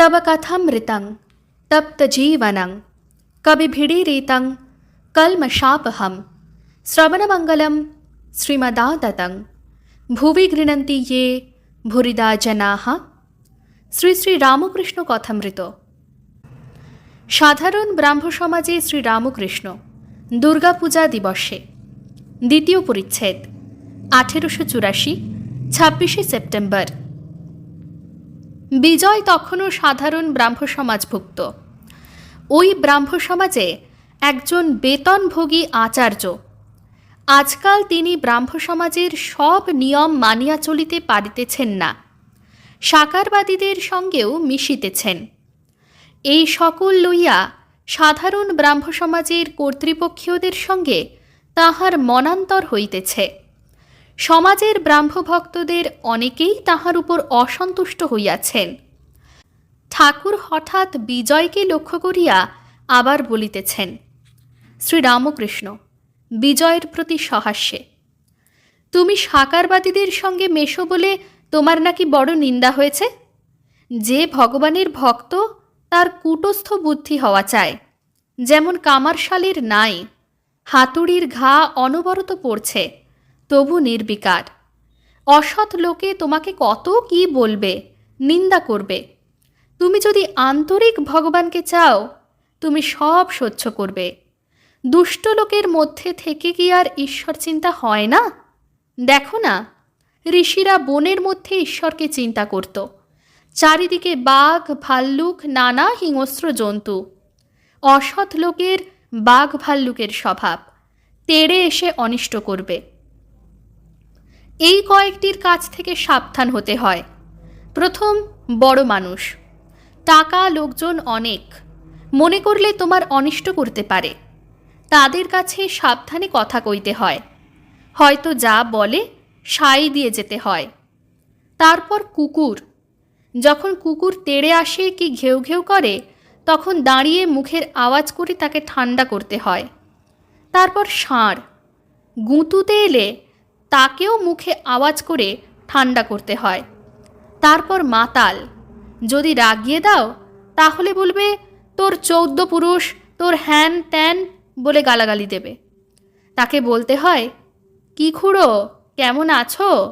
तव कथमृतं तप्तजीवनं कविभिडीरितं कल्मषापहं श्रवणमङ्गलं श्रीमदादतं ভুবি গৃণন্তি ইয়ে ভুরিদা জনাহ শ্রী শ্রী রামকৃষ্ণ কথামৃত সাধারণ ব্রাহ্ম সমাজে শ্রী রামকৃষ্ণ দুর্গাপূজা দিবসে দ্বিতীয় পরিচ্ছেদ আঠেরোশো চুরাশি ছাব্বিশে সেপ্টেম্বর বিজয় তখনও সাধারণ ব্রাহ্ম সমাজভুক্ত ওই ব্রাহ্ম সমাজে একজন বেতনভোগী আচার্য। আজকাল তিনি ব্রাহ্ম সমাজের সব নিয়ম মানিয়া চলিতে পারিতেছেন না। সাকারবাদীদের সঙ্গেও মিশিতেছেন। এই সকল লইয়া সাধারণ ব্রাহ্ম সমাজের কর্তৃপক্ষীয়দের সঙ্গে তাহার মনান্তর হইতেছে। সমাজের ব্রাহ্মভক্তদের অনেকেই তাহার উপর অসন্তুষ্ট হইয়াছেন। ঠাকুর হঠাৎ বিজয়কে লক্ষ্য করিয়া আবার বলিতেছেন, শ্রীরামকৃষ্ণ, বিজয়ের প্রতি সহাস্যে, তুমি সাকারবাদীদের সঙ্গে মেশো বলে তোমার নাকি বড় নিন্দা হয়েছে? যে ভগবানের ভক্ত, তার কুটস্থ বুদ্ধি হওয়া চায় যেমন কামারশালের নাই, হাতুড়ির ঘা অনবরত পড়ছে তবু নির্বিকার। অসৎ লোকে তোমাকে কত কি বলবে, নিন্দা করবে। তুমি যদি আন্তরিক ভগবানকে চাও, তুমি সব সহ্য করবে। দুষ্ট লোকের মধ্যে থেকে কি আর ঈশ্বর চিন্তা হয় না? দেখো না, ঋষিরা বনের মধ্যে ঈশ্বরকে চিন্তা করত। চারিদিকে বাঘ, ভাল্লুক, নানা হিংস্র জন্তু। অসৎ লোকের বাঘ ভাল্লুকের স্বভাব। তেড়ে এসে অনিষ্ট করবে। এই কয়েকটির কাছ থেকে সাবধান হতে হয়। প্রথম, বড় মানুষ। টাকা লোকজন অনেক। মনে করলে তোমার অনিষ্ট করতে পারে। তাদের কাছে সাবধানে কথা কইতে হয়। হয়তো যা বলে সাই দিয়ে যেতে হয়। তারপর কুকুর। যখন কুকুর তেড়ে আসে কি ঘেউ ঘেউ করে, তখন দাঁড়িয়ে মুখের আওয়াজ করে তাকে ঠান্ডা করতে হয়। তারপর ষাঁড়। গুঁতুতে এলে তাকেও মুখে আওয়াজ করে ঠান্ডা করতে হয়। তারপর মাতাল, যদি রাগিয়ে দাও, তাহলে বলবে, তোর চৌদ্দ পুরুষ, তোর হ্যান ত্যান বলে গালাগালি দেবে। তাকে বলতে হয়, কি খুড়ো, কেমন আছো?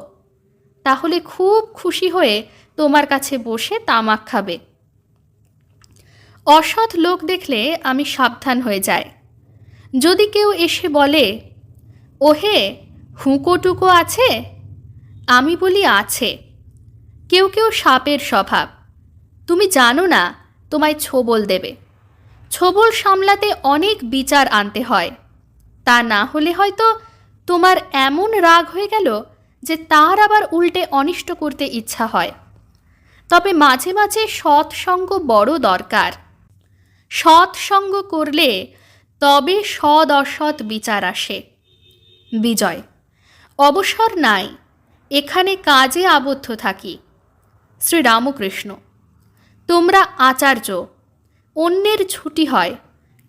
তাহলে খুব খুশি হয়ে তোমার কাছে বসে তামাক খাবে। অসৎ লোক দেখলে আমি সাবধান হয়ে যাই। যদি কেউ এসে বলে, ওহে হুঁকোটুকো আছে? আমি বলি আছে। কেউ কেউ সাপের স্বভাব। তুমি জানো না, তোমায় ছোবল দেবে। ছোবল সামলাতে অনেক বিচার আনতে হয়। তা না হলে হয়তো তোমার এমন রাগ হয়ে গেল যে তার আবার উল্টে অনিষ্ট করতে ইচ্ছা হয়। তবে মাঝে মাঝে সৎসঙ্গ বড় দরকার। সৎসঙ্গ করলে তবে সদ অসৎ বিচার আসে। বিজয়। অবসর নাই, এখানে কাজে আবদ্ধ থাকি। শ্রীরামকৃষ্ণ, তোমরা আচার্য, অন্যের ছুটি হয়,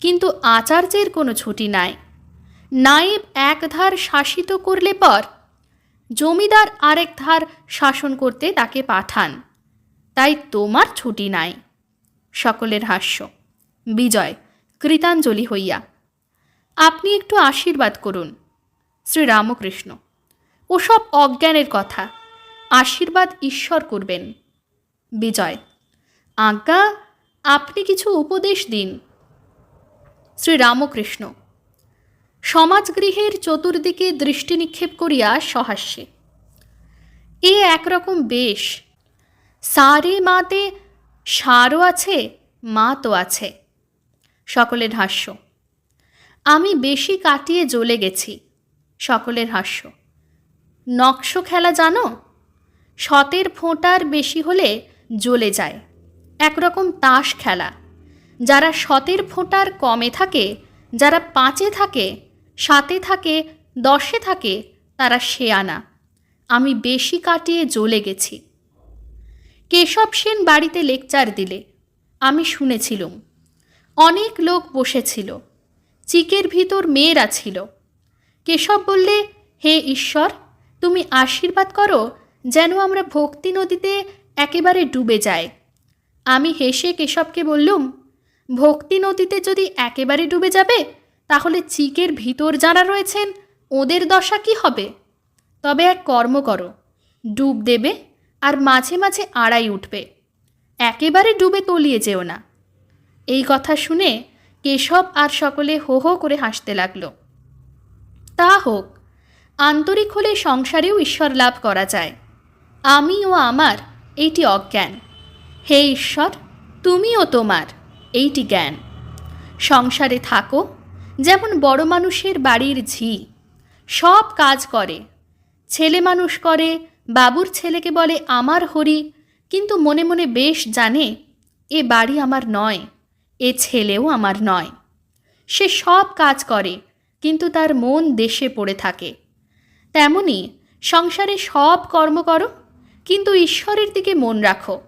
কিন্তু আচার্যের কোনো ছুটি নাই। নায়েব এক ধার শাসিত করলে পর, জমিদার আরেক ধার শাসন করতে তাকে পাঠান। তাই তোমার ছুটি নাই। সকলের হাস্য। বিজয়, কৃতাঞ্জলি হইয়া। আপনি একটু আশীর্বাদ করুন। শ্রীরামকৃষ্ণ। ওসব অজ্ঞানের কথা। আশীর্বাদ ঈশ্বর করবেন। বিজয়। আজ্ঞা, আপনি কিছু উপদেশ দিন। শ্রীরামকৃষ্ণ। সমাজগৃহের চতুর্দিকে দৃষ্টি নিক্ষেপ করিয়া সহাস্যে। এ একরকম বেশ। সারে মাতে, সারও আছে মা তো আছে। সকলের হাস্য। আমি বেশি কাটিয়ে জ্বলে গেছি। সকলের হাস্য। নকশ খেলা জানো? শতের ফোঁটার বেশি হলে জ্বলে যায়। একরকম তাস খেলা। যারা শতের ফোঁটার কমে থাকে, যারা পাঁচে থাকে, সাতে থাকে, দশে থাকে, তারা শেয়ানা আমি বেশি কাটিয়ে জ্বলে গেছি। কেশব সেন বাড়িতে লেকচার দিলে। আমি শুনেছিলুম। অনেক লোক বসেছিল। চিকের ভিতর মেয়েরা ছিল। কেশব বললে, হে ঈশ্বর তুমি আশীর্বাদ করো যেন আমরা ভক্তি নদীতে একেবারে ডুবে যাই। আমি হেসে কেশবকে বললুম, ভক্তি নদীতে যদি একেবারে ডুবে যাবে, তাহলে চিকের ভিতর যারা রয়েছেন, ওদের দশা কি হবে? তবে এক কর্ম করো, ডুব দেবে আর মাঝে মাঝে আড়াই উঠবে। একেবারে ডুবে তলিয়ে যেও না। এই কথা শুনে কেশব আর সকলে হো হো করে হাসতে লাগল। তা হোক আন্তরিক হলে সংসারেও ঈশ্বর লাভ করা যায়। আমি ও আমার এইটি অজ্ঞান। হে ঈশ্বর, তুমিও তোমার, এইটি জ্ঞান। সংসারে থাকো, যেমন বড় মানুষের বাড়ির ঝি। সব কাজ করে। ছেলে মানুষ করে, বাবুর ছেলেকে বলে আমার হরি, কিন্তু মনে মনে বেশ জানে, এ বাড়ি আমার নয়, এ ছেলেও আমার নয়। সে সব কাজ করে, কিন্তু তার মন দেশে পড়ে থাকে। তেমনি সংসারে সব কর্ম করো, কিন্তু ঈশ্বরের দিকে মন রাখো।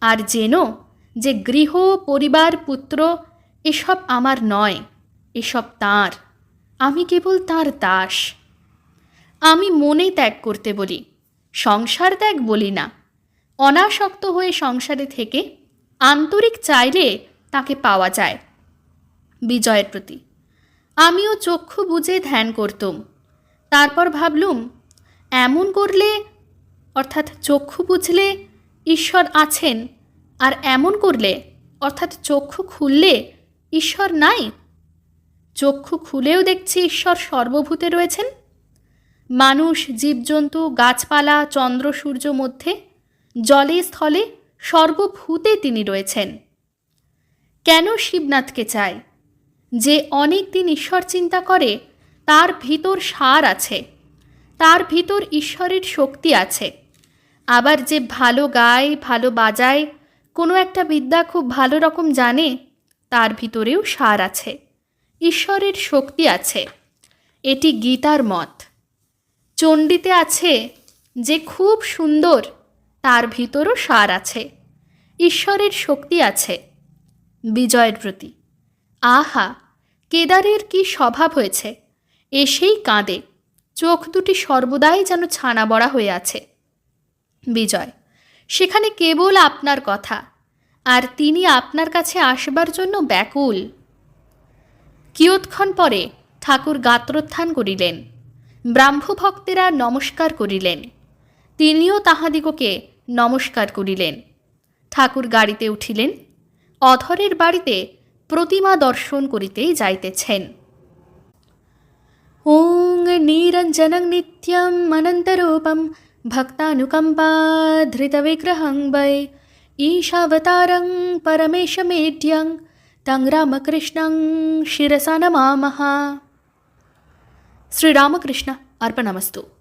আর জেনো যে গৃহ, পরিবার, পুত্র এসব আমার নয়, এসব তাঁর। আমি কেবল তার দাস। আমি মনে ত্যাগ করতে বলি, সংসার ত্যাগ বলি না। অনাসক্ত হয়ে সংসারে থেকে আন্তরিক চাইলে তাকে পাওয়া যায়। বিজয়ের প্রতি। আমিও চক্ষু বুঝে ধ্যান করতুম তারপর ভাবলুম, এমন করলে, অর্থাৎ চক্ষু বুঝলে ঈশ্বর আছেন, আর এমন করলে, অর্থাৎ চক্ষু খুললে ঈশ্বর নাই? চক্ষু খুলেও দেখছি ঈশ্বর সর্বভূতে রয়েছেন। মানুষ, জীবজন্তু, গাছপালা, চন্দ্র, সূর্য মধ্যে, জলে, স্থলে সর্বভূতে তিনি রয়েছেন। কেন শিবনাথকে চায় যে অনেক দিন ঈশ্বর চিন্তা করে তার ভিতর সার আছে। তার ভিতর ঈশ্বরের শক্তি আছে। আবার যে ভালো গায়, ভালো বাজায়, কোনো একটা বিদ্যা খুব ভালো রকম জানে, তার ভিতরেও সার আছে। ঈশ্বরের শক্তি আছে। এটি গীতার মত। চণ্ডীতে আছে যে খুব সুন্দর, তার ভিতরও সার আছে। ঈশ্বরের শক্তি আছে। বিজয়ের প্রতি আহা, কেদারের কি স্বভাব হয়েছে? এসেই কাঁদে। চোখ দুটি সর্বদাই যেন ছানা বড়া হয়ে আছে। বিজয়, সেখানে কেবল আপনার কথা। আর তিনি আপনার কাছে আসবার জন্য ব্যাকুল। কিয়ৎক্ষণ পরে ঠাকুর গাত্রোত্থান করিলেন। ব্রাহ্মভক্তেরা নমস্কার করিলেন। তিনিও তাহাদিগকে নমস্কার করিলেন। ঠাকুর গাড়িতে উঠিলেন। অধরের বাড়িতে প্রতিমা দর্শন করিতেই যাইতেছেন। ॐ नीरञ्जनं नित्यम् अनन्तरूपं भक्तानुकम्पाधृतविग्रहं वै ईशावतारं परमेशमेढ्यं तं रामकृष्णं शिरसा नमामः। श्रीरामकृष्ण अर्पणमस्तु।